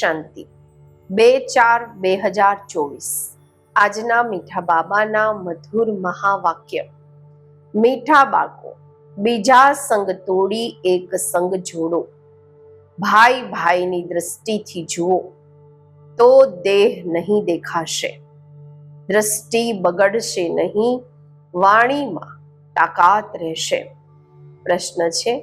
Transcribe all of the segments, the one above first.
શાંતિ. બે ચાર બે હજાર ચોવીસ. આજના મીઠા બાબાના મધુર મહાવાક્ય. મીઠા બાળકો, બીજા સંગ તોડી એક સંગ જોડો. ભાઈ ભાઈની દ્રષ્ટિથી જુઓ. તો દેહ નહીં દેખાશે. દ્રષ્ટિ બગડશે નહીં. વાણીમાં તાકાત રહેશે. પ્રશ્ન છે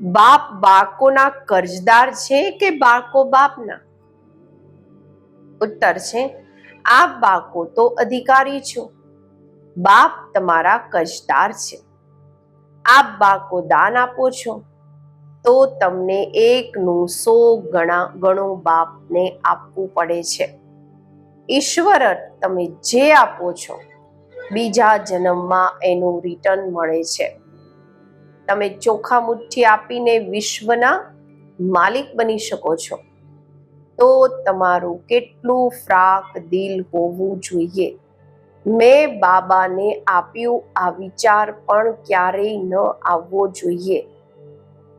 બાપ બાળકોના કર્જદાર છે કે બાળકો બાપના? ઉત્તર છે, આપ બાળકો તો અધિકારી છો. બાપ તમારા કર્જદાર છે. આપ બાળકો દાન આપો છો. તો તમને એકનું સો ગણા, ગણું બાપને આપવું પડે છે. ઈશ્વર તમે જે આપો છો, બીજા જન્મમાં એનું રિટર્ન મળે છે. તમે ચોખા મુઠ્ઠી આપીને વિશ્વના માલિક બની શકો છો. તો તમારું કેટલું ફ્રાક દિલ હોવું જોઈએ. મેં બાબાને આપ્યું આ વિચાર પણ ક્યારેય ન આવવો જોઈએ.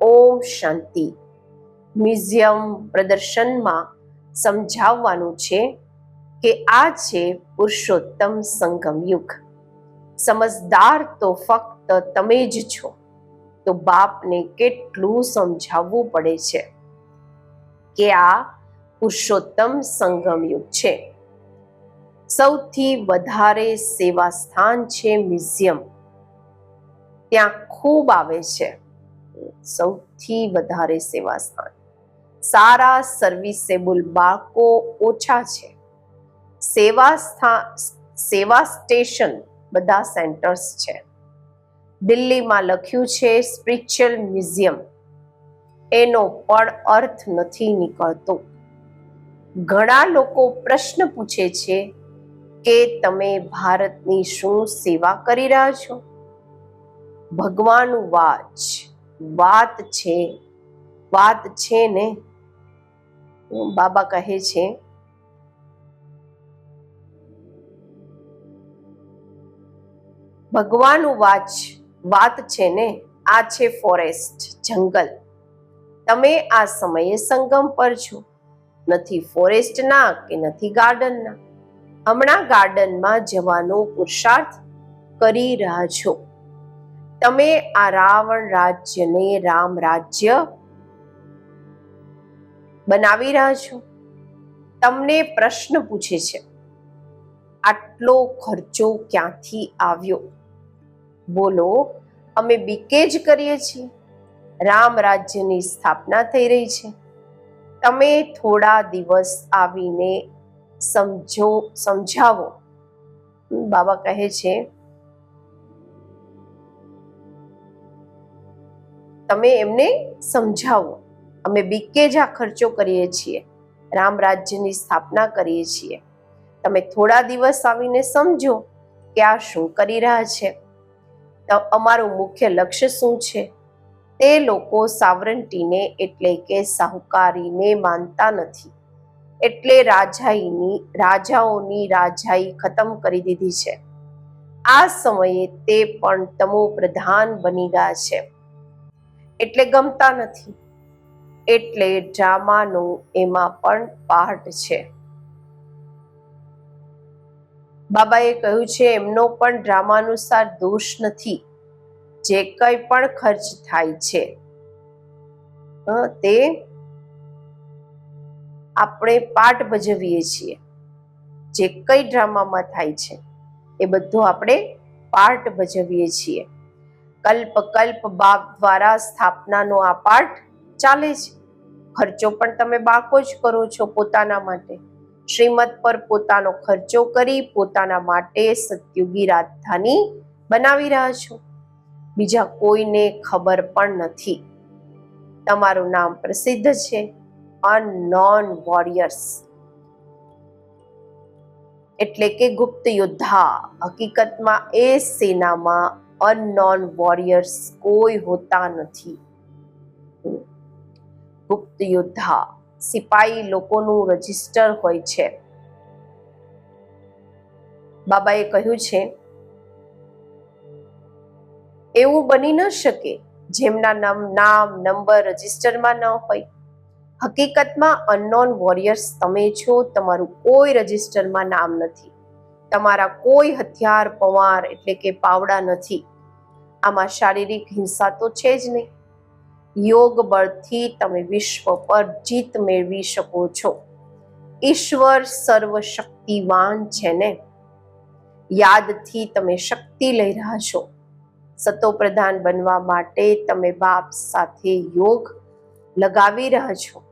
ઓમ શાંતિ. મ્યુઝિયમ પ્રદર્શનમાં સમજાવવાનું છે કે આ છે પુરુષોત્તમ સંગમ યુગ સમજદાર તો ફક્ત તમે જ છો. તો બાપને કેટલું સમજાવવું પડે છે કે આ પુરુષોત્તમ સંગમ યુગ છે. સૌથી વધારે સેવા સ્થાન છે મ્યુઝિયમ. ત્યાં ખૂબ આવે છે. સૌથી વધારે સેવા સ્થાન સારા સર્વિસેબલ બાળકો ઓછા છે. સેવા સેવા સ્ટેશન બધા સેન્ટર્સ છે. દિલ્હીમાં લખ્યું છે, સ્પિરિચ્યુઅલ મ્યુઝિયમ. એનો પણ અર્થ નથી નીકળતો. ઘણા લોકો પ્રશ્ન પૂછે છે કે, તમે ભારતની શું સેવા કરી રહ્યા છો? ભગવાનનું વાચ, વાત છે વાત છે ને. બાબા કહે છે, ભગવાનનું વાચ વાત છે ને, આ છે ફોરેસ્ટ જંગલ. તમે આ સમયે સંગમ પર છો. નથી ફોરેસ્ટના કે નથી ગાર્ડનના હમણાં ગાર્ડનમાં જવાનો પુરુષાર્થ કરી રહ્યા છો. તમે આ રાવણ રાજ્યને રામ રાજ્ય બનાવી રહ્યા છો. તમને પ્રશ્ન પૂછે છે, આટલો ખર્ચો ક્યાંથી આવ્યો? બોલો, અમે બીકે જ કરીએ છીએ. રામ રાજ્યની સ્થાપના થઈ રહી છે. તમે થોડા દિવસ આવીને સમજો, સમજાવો. બાબા કહે છે, તમે એમને સમજાવો. અમે બીકે જ આ ખર્ચો કરીએ છીએ. રામ રાજ્યની સ્થાપના કરીએ છીએ. તમે થોડા દિવસ આવીને સમજો કે આ શું કરી રહ્યા છે. અમારું મુખ્ય લક્ષ્ય શું છે? તે લોકો સાવરંટીને એટલે કે સાહુકારીને માનતા નથી. એટલે રાજાઈની, રાજાઓની રાજાઈ ખતમ કરી દીધી છે. આ સમયે તે પણ તમો પ્રધાન બની ગયા છે. એટલે ગમતા નથી. એટલે ડ્રામાનો એમાં પણ પાર્ટ છે. બાબાએ કહ્યું છે, એમનો પણ ડ્રામા અનુસાર દોષ નથી. જે કંઈ પણ ખર્ચ થાય છે. તે આપણે પાઠ ભજવીએ છીએ. જે કઈ ડ્રામામાં થાય છે, એ બધું આપણે પાઠ ભજવીએ છીએ. કલ્પ કલ્પ બાપ દ્વારા સ્થાપનાનો આ પાઠ ચાલે છે. ખર્ચો પણ તમે બાકો જ કરો છો પોતાના માટે. શ્રીમત પર પોતાનો ખર્ચો કરી પોતાના માટે સત્યુગી રાજધાની બનાવી રહ્યા છો. બીજા કોઈને ખબર પણ નથી. તમારું નામ પ્રસિદ્ધ છે, અનનોન વોરિયર્સ. એટલે કે ગુપ્ત યોદ્ધા. હકીકતમાં એ સેનામાં અનનોન વોરિયર્સ કોઈ હોતા નથી. ગુપ્ત યોદ્ધા. સિપાઈ લોકોનું રજિસ્ટર હોય છે. બાબાએ કહ્યું છે, એવું બની ન શકે જેમના નામ નામ, નંબર રજિસ્ટરમાં ન હોય. હકીકતમાં અનનોન વોરિયર્સ તમે છો, તમારું કોઈ રજિસ્ટરમાં નામ નથી. તમારા કોઈ હથિયાર, પવાર એટલે કે પાવડા નથી. આમાં શારીરિક હિંસા તો છે જ નહીં. યોગ બળથી તમે વિશ્વ પર જીત મેળવી શકો છો. ઈશ્વર સર્વશક્તિવાન છે ને? યાદથી તમે શક્તિ લઈ રહ્યા છો. સતોપ્રધાન બનવા માટે તમે બાપ સાથે યોગ લગાવી રહ્યા છો.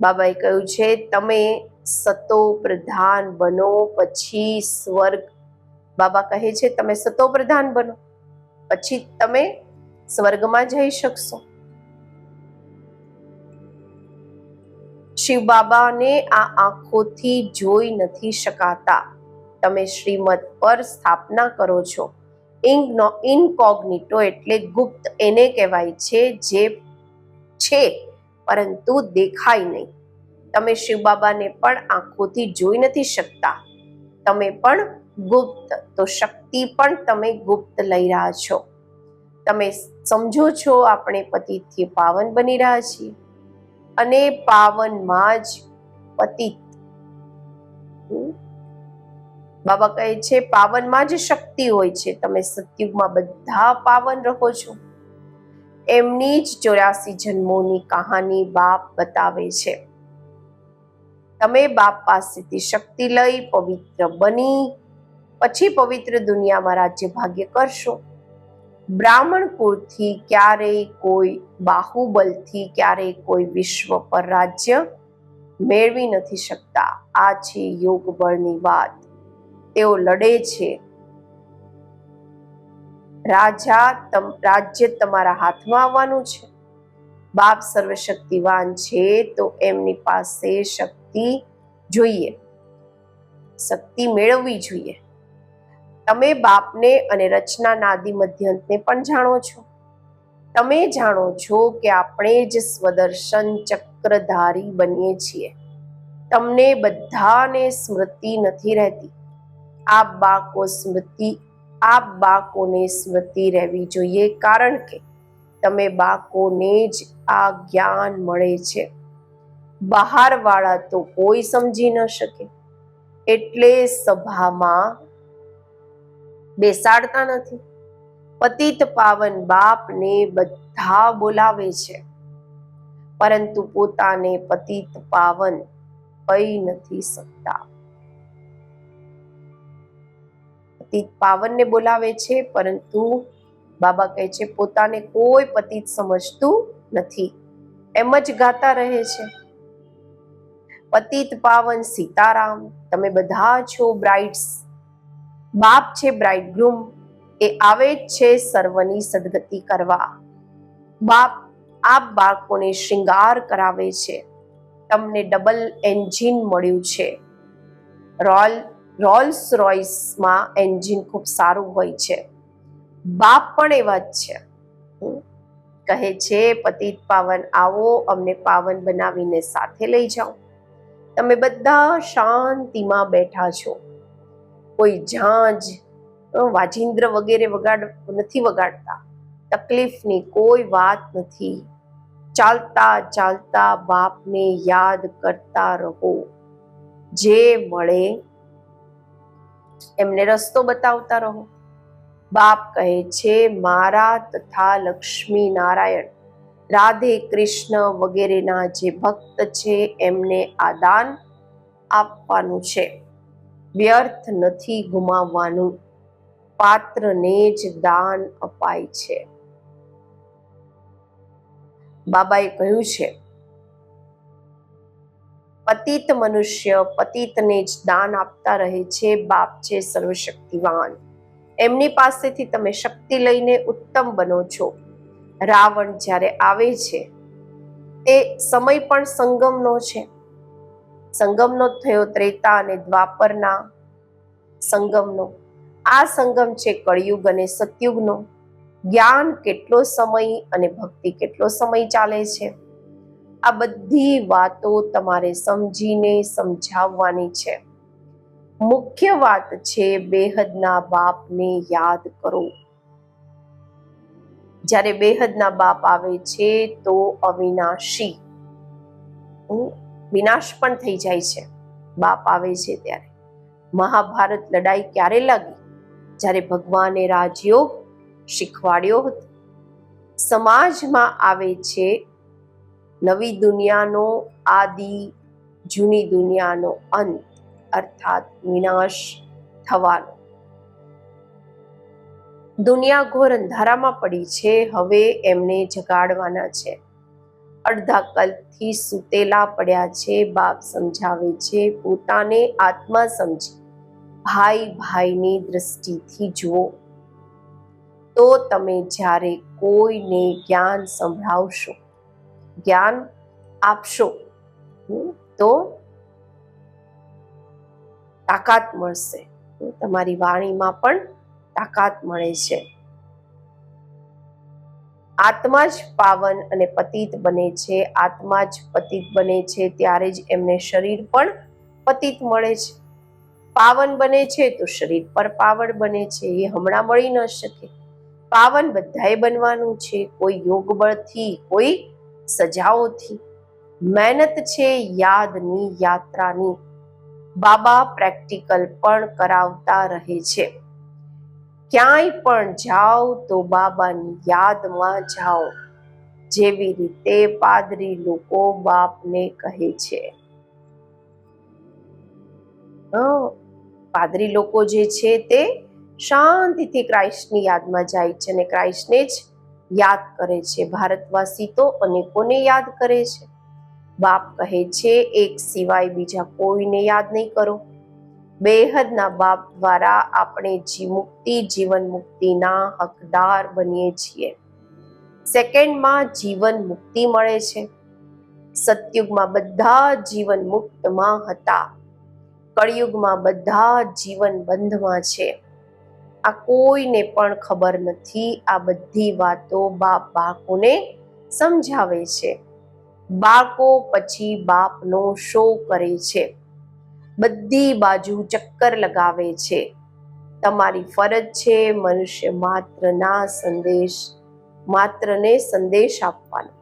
બાબાએ કહ્યું છે, તમે સતો પ્રધાન બનો પછી સ્વર્ગ. બાબા કહે છે, તમે સતો પ્રધાન બનો પછી તમે સ્વર્ગમાં જઈ શકશો. શિવ બાબાને આ આંખોથી જોઈ નથી શકાતા. તમે શ્રીમદ પર સ્થાપના કરો છો. ઇન્ગનો ઇનકોગ્નિટો એટલે ગુપ્ત એને કહેવાય છે જે છે, પરંતુ દેખાય નહીં. તમે શિવ બાબાને પણ આંખોથી જોઈ નથી શકતા. તમે પણ ગુપ્ત, તો શક્તિ પણ તમે ગુપ્ત લઈ રહ્યા છો. તમે સમજો છો, આપણે પતિથી પાવન બની રહ્યા છીએ. અને પાવનમાં જ પતિત. બાબા કહે છે, પાવનમાં જ શક્તિ હોય છે. તમે સતયુગમાં બધા પાવન રહો છો. એમની જ ચોર્યાસી જન્મોની કહાની બાપ બતાવે છે. તમે બાપ પાસેથી શક્તિ લઈ પવિત્ર બની, પછી પવિત્ર દુનિયામાં રાજ્ય ભાગ્ય કરશો. બ્રાહ્મણ કુળથી ક્યારેય કોઈ બાહુબલથી ક્યારેય કોઈ વિશ્વ પર રાજ્ય મેળવી નથી શકતા. આ છે યોગ બળની વાત. તેઓ લડે છે. રાજા તમ, રાજ્ય તમારા હાથમાં આવવાનું છે. બાપ સર્વશક્તિવાન છે તો એમની પાસે શક્તિ જોઈએ. શક્તિ મેળવવી જોઈએ. તમે બાપને અને રચનાના આદિ મધ્યંતને પણ જાણો છો? તમે જાણો છો કે આપણે જ સ્વદર્શન ચક્રધારી બનીએ છીએ. તમને બધાને સ્મૃતિ નથી રહેતી. આ બાકો સ્મૃતિ, આ બાકોને સ્મૃતિ રહેવી જોઈએ કારણ કે તમે બાકોને જ આ જ્ઞાન મળે છે. બહારવાળા તો કોઈ સમજી ન શકે. એટલે સભામાં બેસાડતા નથી. પતિત પાવન બાપને બધા બોલાવે છે. પરંતુ પોતાને પતિત પાવન કહી નથી શકતા. પતિત પાવનને બોલાવે છે, પરંતુ બાબા કહે છે, પોતાને કોઈ પતિત સમજતું નથી. એમ જ ગાતા રહે છે. પતિત પાવન સીતારામ, તમે બધા છો બ્રાઇડ્સ. બાપ છે બ્રાઇડગ્રુમ એ આવે જ છે સર્વની સદગતિ કરવા. બાપ આ બાળકોને શૃંગાર કરાવે છે. તમને ડબલ એન્જિન મળ્યું છે. રોયલ રોલ્સ રોયસમાં એન્જિન ખૂબ સારું હોય છે. બાપ પણ એવા જ છે. કહે છે, પતિત પાવન આવો, અમને પાવન બનાવીને સાથે લઈ જાઓ. તમે બધા શાંતિમાં બેઠા છો. કોઈ ઝાંઝ વાજિંદ્ર વગેરે વગાડ નથી વગાડતા. તકલીફની કોઈ વાત નથી. ચાલતા ચાલતા બાપને યાદ કરતા રહો. જે મળે એમને રસ્તો બતાવતા રહો. બાપ કહે છે, મારા તથા લક્ષ્મી નારાયણ, રાધે કૃષ્ણ વગેરેના જે ભક્ત છે એમને આ દાન આપવાનું છે. વ્યર્થ નથી ગુમાવવાનું. પાત્રને જ દાન અપાય છે. બાબાએ કહ્યું છે, પતિત મનુષ્ય પતિતને જ દાન આપતા રહે છે, બાપ છે સર્વશક્તિવાન. એમની પાસેથી તમે શક્તિ લઈને ઉત્તમ બનો છો. રાવણ જ્યારે આવે છે, તે સમય પણ સંગમનો છે. સંગમનો થયો ત્રેતા અને દ્વાપરના સંગમનો. આ સંગમ છે કળિયુગ અને સતયુગનો. જ્ઞાન કેટલો સમય અને ભક્તિ કેટલો સમય ચાલે છે? આ બધી વાતો તમારે સમજીને સમજાવવાની છે. મુખ્ય વાત છે બેહદના બાપને યાદ કરો. જ્યારે બેહદના બાપ આવે છે તો અવિનાશી. વિનાશ પણ થઈ જાય છે. બાપ આવે છે ત્યારે. મહાભારત લડાઈ ક્યારે લાગી? જ્યારે ભગવાને રાજયોગ શીખવાડ્યો હતો. સમાજમાં આવે છે નવી દુનિયાનો આદિ, જૂની દુનિયાનો અંત, અર્થાત વિનાશ થવાનો. દુનિયા ઘોર અંધારામાં પડી છે, હવે એમને જગાડવાના છે. અડધા કલ્પથી સૂતેલા પડ્યા છે, બાપ સમજાવે છે, પોતાને આત્મા સમજી. ભાઈ ભાઈની દ્રષ્ટિથી જુઓ. તો તમે જ્યારે કોઈને જ્ઞાન સંભળાવશો, જ્ઞાન આપશો તો તાકાત મળશે. તમારી વાણીમાં પણ તાકાત મળે છે. આત્મા જ પાવન અને પતિત બને છે. આત્મા જ પતિત બને છે ત્યારે જ એમને શરીર પણ પતિત મળે છે. પાવન બને છે તો શરીર પર પાવન બને છે. એ હમણાં મળી ન શકે. પાવન બધાએ બનવાનું છે. કોઈ યોગ બળથી, કોઈ સજાઓથી. મહેનત છે યાદની યાત્રાની. બાબા પ્રેક્ટિકલ પણ કરાવતા રહે છે. ક્યાંય પણ જાઓ તો બાબાની યાદમાં જાઓ. જેવી રીતે પાદરી લોકો બાપને કહે છે. પાદરી લોકો જે છે તે શાંતિથી ક્રાઇસ્ટની યાદમાં જાય છે અને ક્રાઇસ્ટને જ યાદ કરે છે. ભારતવાસી તો અનેકોને યાદ કરે છે. બાપ કહે છે, એક સિવાય બીજા કોઈને યાદ નહીં કરો. બેહદના બાપ દ્વારા આપણે જી મુક્તિ, જીવન મુક્તિના હકદાર બનીએ છીએ. સેકન્ડમાં જીવન મુક્તિ મળે છે. સતયુગમાં બધા જીવન મુક્તમાં હતા. કળિયુગમાં બધા જીવન બંધમાં છે. આ કોઈને પણ ખબર નથી, આ બધી વાતો બાપ બાળકોને સમજાવે છે. બાળકો પછી બાપનો શો કરે છે. બધી બાજુ ચક્કર લગાવે છે. તમારી ફરજ છે મનુષ્ય માત્રના સંદેશ, માત્રને સંદેશ આપવાનો.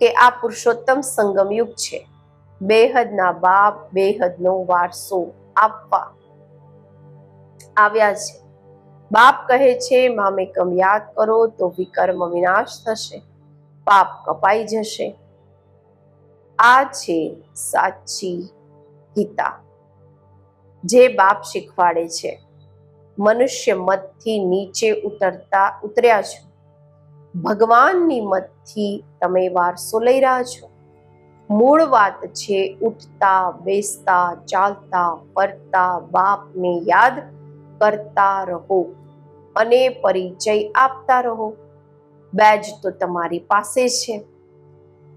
કે આ પુરુષોત્તમ સંગમયુગ છે. બેહદના બાપ, બેહદનો વારસો આપવા. આવ્યા છે. બાપ કહે છે મામેકમ યાદ કરો તો વિકર્મ વિનાશ થશે. પાપ કપાઈ જશે. આ છે સાચી ગીતા. જે બાપ શીખવાડે છે. મનુષ્ય મતથી નીચે ઉતરતા ઉતર્યા છો. ભગવાનની મતથી તમે વારસો લઈ રહ્યા છો. મૂળ વાત છે, ઉઠતા, બેસતા, ચાલતા, ફરતા, બાપને યાદ કરતા રહો અને પરિચય આપતા રહો. બેજ તો તમારી પાસે છે.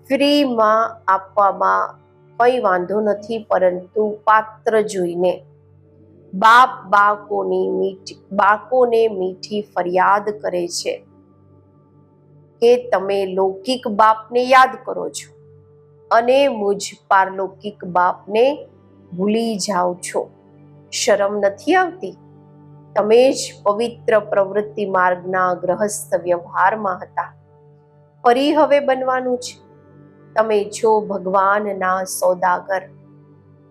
ફ્રીમાં આપવામાં કંઈ વાંધો નથી, પરંતુ પાત્ર જોઈને બાપ બાળકોની મીઠી, બાળકોને મીઠી ફરિયાદ કરે છે કે તમે લૌકિક બાપને યાદ કરો છો અને મુજ પારલૌકિક બાપને ભૂલી જાઓ છો. શરમ નથી આવતી? તમે જ પવિત્ર પ્રવૃત્તિ માર્ગના ગ્રહસ્થ વ્યવહારમાં હતા. ફરી હવે બનવાનું છે. તમે છો ભગવાનના સોદાગર.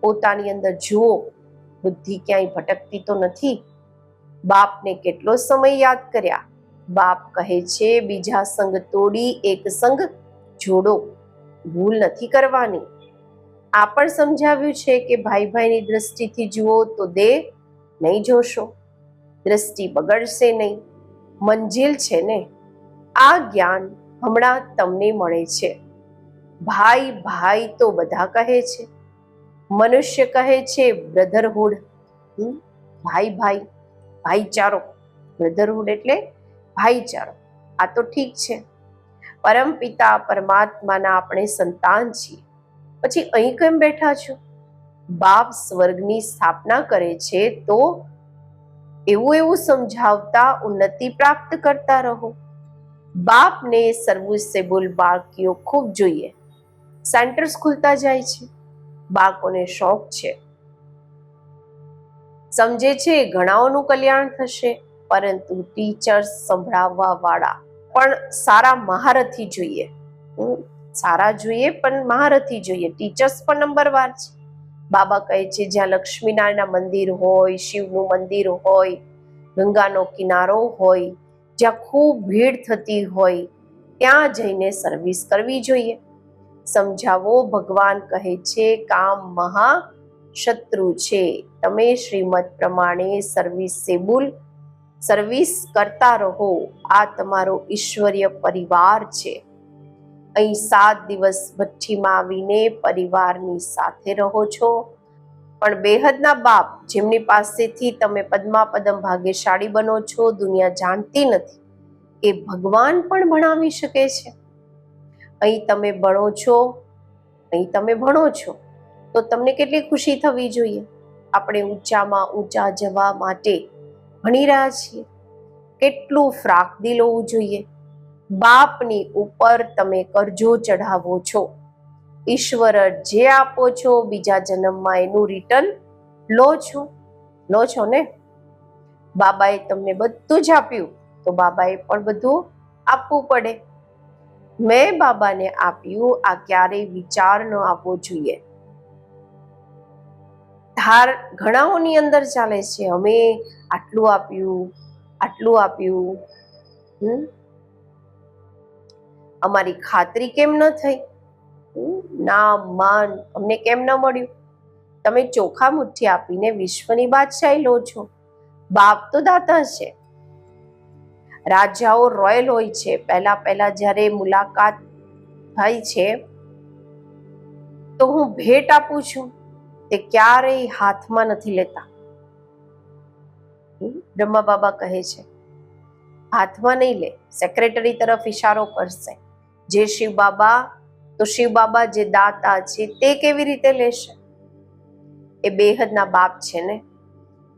પોતાની અંદર જુઓ, બુદ્ધિ ક્યાંય ભટકતી તો નથી? બાપને કેટલો સમય યાદ કર્યા? બાપ કહે છે, બીજા સંગ તોડી એક સંગ જોડો. ભૂલ નથી કરવાની. આ પણ સમજાવ્યું છે કે ભાઈ ભાઈની દ્રષ્ટિથી જુઓ તો દેહ નહીં જોશો. દ્રષ્ટિ બગડશે નહીં. મંજિલ છે ને? આ જ્ઞાન હમણાં તમને મળે છે. ભાઈ ભાઈ તો બધા કહે છે. મનુષ્ય કહે છે બ્રધરહુડ ભાઈ ભાઈ, ભાઈચારો. બ્રધરહુડ એટલે ભાઈચારો. આ તો ઠીક છે. પરમપિતા પરમાત્માના આપણે સંતાન છીએ. પછી અહીં કેમ બેઠા છો? બાપ સ્વર્ગની સ્થાપના કરે છે તો એવું એવું સમજાવતા ઉન્નતિ પ્રાપ્ત કરતા રહો. બાપને સર્વિસેબલ બાળકીઓ ખૂબ જોઈએ. સેન્ટર્સ ખુલતા જાય છે. બાળકોને શોખ છે. સમજે છે ઘણાઓનું કલ્યાણ થશે, પરંતુ ટીચર્સ સંભળાવવા વાળા પણ સારા મહારથી જોઈએ. સારા જોઈએ પણ મહારથી જોઈએ. ટીચર્સ પણ નંબરવાર છે. બાબા કહે છે, જ્યાં લક્ષ્મીનારાયણના મંદિર હોય, શિવનું મંદિર હોય, ગંગાનો કિનારો હોય, જ્યાં ખૂબ ભીડ થતી હોય, ત્યાં જઈને સર્વિસ કરવી જોઈએ. સમજાવો. ભગવાન કહે છે, કામ મહા શત્રુ છે. તમે શ્રીમદ પ્રમાણે સર્વિસેબલ સર્વિસ કરતા રહો. આ તમારો ઈશ્વરીય પરિવાર છે. અહીં સાત દિવસ ભઠ્ઠીમાં આવીને પરિવારની સાથે રહો છો. પણ બેહદના બાપ, જેમની પાસેથી તમે પદ્માપદમ ભાગ્યશાળી બનો છો, દુનિયા જાણતી નથી. એ ભગવાન પણ ભણાવી શકે છે. અહીં તમે ભણો છો, અહીં તમે ભણો છો, તો તમને કેટલી ખુશી થવી જોઈએ? આપણે ઊંચામાં ઊંચા જવા માટે ભણી રહ્યા છીએ. કેટલું ફ્રાકદી હોવું જોઈએ? બાપની ઉપર તમે કરજો ચઢાવો છો. ઈશ્વર જે આપો છો, બીજા જન્મમાં એનું રિટર્ન લો છો. લો છો ને? બાબાએ તમને બધું જ આપ્યું, તો બાબાએ પણ બધું આપવું પડે. મેં બાબાને આપ્યું, આ ક્યારેય વિચાર ન આવવો જોઈએ. ધાર ઘણાઓની અંદર ચાલે છે, અમે આટલું આપ્યું આટલું આપ્યું અમારી ખાતરી કેમ ન થઈ? નામ માન, અમને કેમ ન મળ્યું? તમે ચોખા મુઠ્ઠી આપીને વિશ્વની બાદશાહી લો છો. બાપ તો દાતા છે. રાજાઓ રોયલ હોય છે. પહેલા પહેલા જ્યારે મુલાકાત થાય છે, તો હું ભેટ આપું છું. તે ક્યારેય હાથમાં નથી લેતા. બ્રહ્મા બાબા કહે છે, હાથમાં નહીં લે સેક્રેટરી તરફ ઈશારો કરશે. જે શિવ બાબા, તો શિવ બાબા જે દાતા છે, તે કેવી રીતે લેશે? એ બેહદના બાપ છે ને?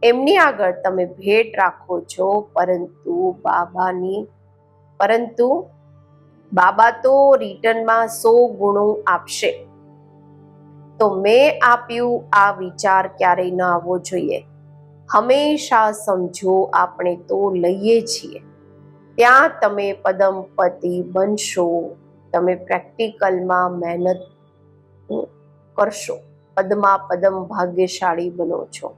એમની આગળ તમે ભેટ રાખો છો, પરંતુ બાબાની, પરંતુ બાબા તો રિટર્નમાં સો ગુણો આપશે. તો મેં આપ્યું આ વિચાર ક્યારેય ન આવવો જોઈએ. હંમેશા સમજો, આપણે તો લઈએ છીએ. ત્યાં તમે પદમપતિ બનશો, તમે પ્રેક્ટિકલમાં મહેનત કરશો. પદમા પદમ ભાગ્યશાળી બનો છો.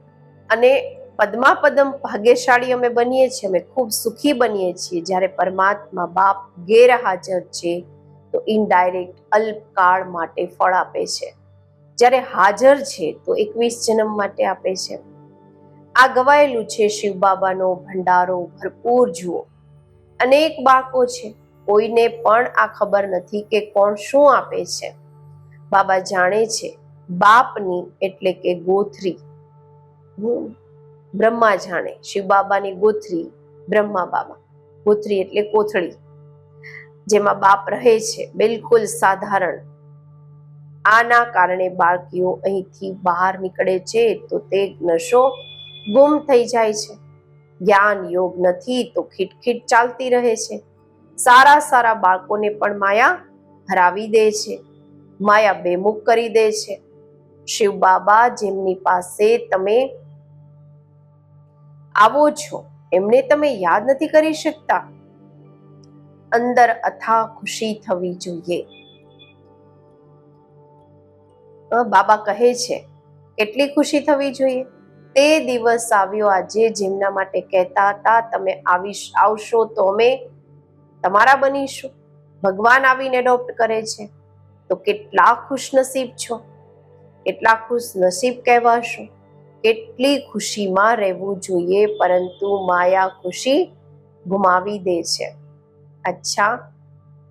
અને પદમા પદમ ભાગ્યશાળી અમે બનીએ છીએ, અમે ખૂબ સુખી બનીએ છીએ. જ્યારે પરમાત્મા બાપ ગેરહાજર છે, તો ઇનડાયરેક્ટ અલ્પકાળ માટે ફળ આપે છે. જ્યારે હાજર છે, તો એકવીસ જન્મ માટે આપે છે. આ ગવાયેલું છે શિવ બાબાનો ભંડારો ભરપૂર જુઓ. અનેક બાળકો છે, કોઈને પણ આ ખબર નથી કે કોણ શું આપે છે. બાબા જાણે છે, બાપની એટલે કે ગોથરી. હમ, બ્રહ્મા જાણે શિવ બાબાની ગોથરી બ્રહ્મા બાબા. ગોથરી એટલે કોથળી જેમાં બાપ રહે છે બિલકુલ સાધારણ. આના કારણે બાળકીઓ અહીંથી બહાર નીકળે છે તો તે નશો ગુમ થઈ જાય છે. જ્ઞાન યોગ નથી તો ખીટખીટ ચાલતી રહે છે. સારા સારા બાળકોને પણ માયા હરાવી દે છે. માયા બેમુખ કરી દે છે. શિવ બાબા જેમની પાસે તમે આવો છો. એમને તમે યાદ નથી કરી શકતા. અંદર અથા ખુશી થવી જોઈએ. બાબા કહે છે, કેટલી ખુશી થવી જોઈએ? તે દિવસ આવ્યો આજે જેમના માટે કહેતા હતા, તમે આવીશ આવશો તો અમે તમારા બનીશું. ભગવાન આવીને એડોપ્ટ કરે છે. તો કેટલા ખુશનસીબ છો. કેટલા ખુશ નસીબ કહેવાશો. કેટલી ખુશીમાં રહેવું જોઈએ, પરંતુ માયા ખુશી ગુમાવી દે છે. અચ્છા,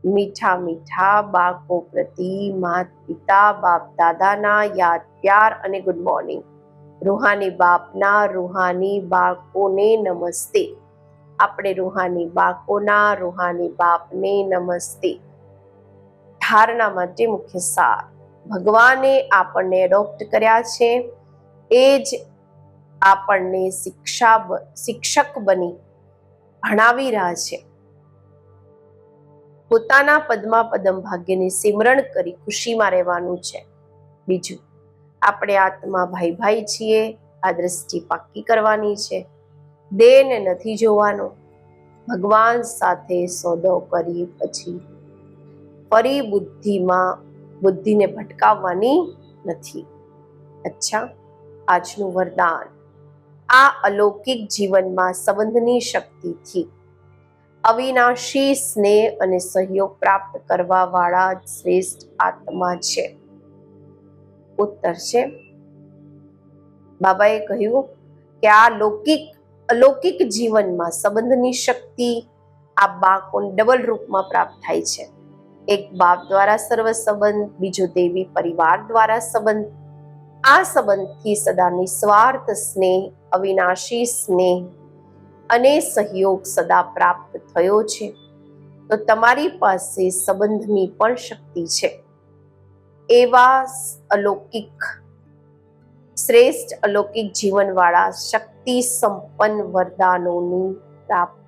મીઠા મીઠા બાળકો પ્રતિ માત પિતા, બાપ દાદાના યાદ, પ્યાર અને ગુડ મોર્નિંગ રૂહાની બાપના રૂહાની બાળકોને નમસ્તે. આપણે રૂહાની બાળકોના રૂહાની બાપને નમસ્તે. ધારણા માટે મુખ્ય સાર. ભગવાને આપણને એડોપ્ટ કર્યા છે. એ જ આપણને શિક્ષા શિક્ષક બની ભણાવી રહ્યા છે. પોતાના પદમાં પદમ ભાગ્યની સિમરણ કરી ખુશીમાં રહેવાનું છે. બીજું, આપણે આત્મા ભાઈ ભાઈ છીએ, આ દ્રષ્ટિ પાક્કી કરવાની છે. દેહને નથી જોવાનો, ભગવાન સાથે સોદો કરી પછી ફરી બુદ્ધિમાં, બુદ્ધિને ભટકાવવાની નથી. અચ્છા આજનું વરદાન. આ અલૌકિક જીવનમાં સંબંધની શક્તિથી અવિનાશી સ્નેહ અને સહયોગ પ્રાપ્ત કરવા વાળા શ્રેષ્ઠ આત્મા છે. ઉત્તર છે. બાબાએ કહ્યું કે આ લૌકિક, અલૌકિક જીવનમાં સંબંધની શક્તિ આ બાળકોને ડબલ રૂપમાં પ્રાપ્ત થાય છે. એક બાપ દ્વારા સર્વ સંબંધ બીજો દેવી પરિવાર દ્વારા સંબંધ આ સંબંધથી સદા નિસ્વાર્થ સ્નેહ, અવિનાશી સ્નેહ અને સહયોગ સદા પ્રાપ્ત થયો છે. તો તમારી પાસે સંબંધની પણ શક્તિ છે. એવા અલૌકિક, શ્રેષ્ઠ અલૌકિક જીવનવાળા શક્તિ સંપન્ન વરદાનોની પ્રાપ્ત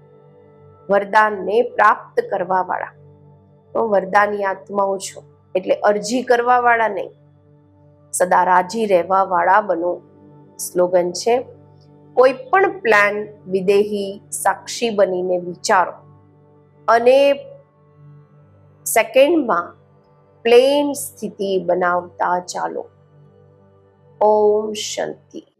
વરદાનને પ્રાપ્ત કરવાવાળા. તો વરદાની આત્માઓ છો. એટલે અરજી કરવાવાળા નહીં. સદા રાજી રહેવા વાળા બનો. સ્લોગન છે, કોઈ પણ પ્લાન વિદેહી સાક્ષી બનીને વિચારો. અને સેકન્ડમાં પ્લેન સ્થિતિ બનાવતા ચાલો. ઓમ શાંતિ.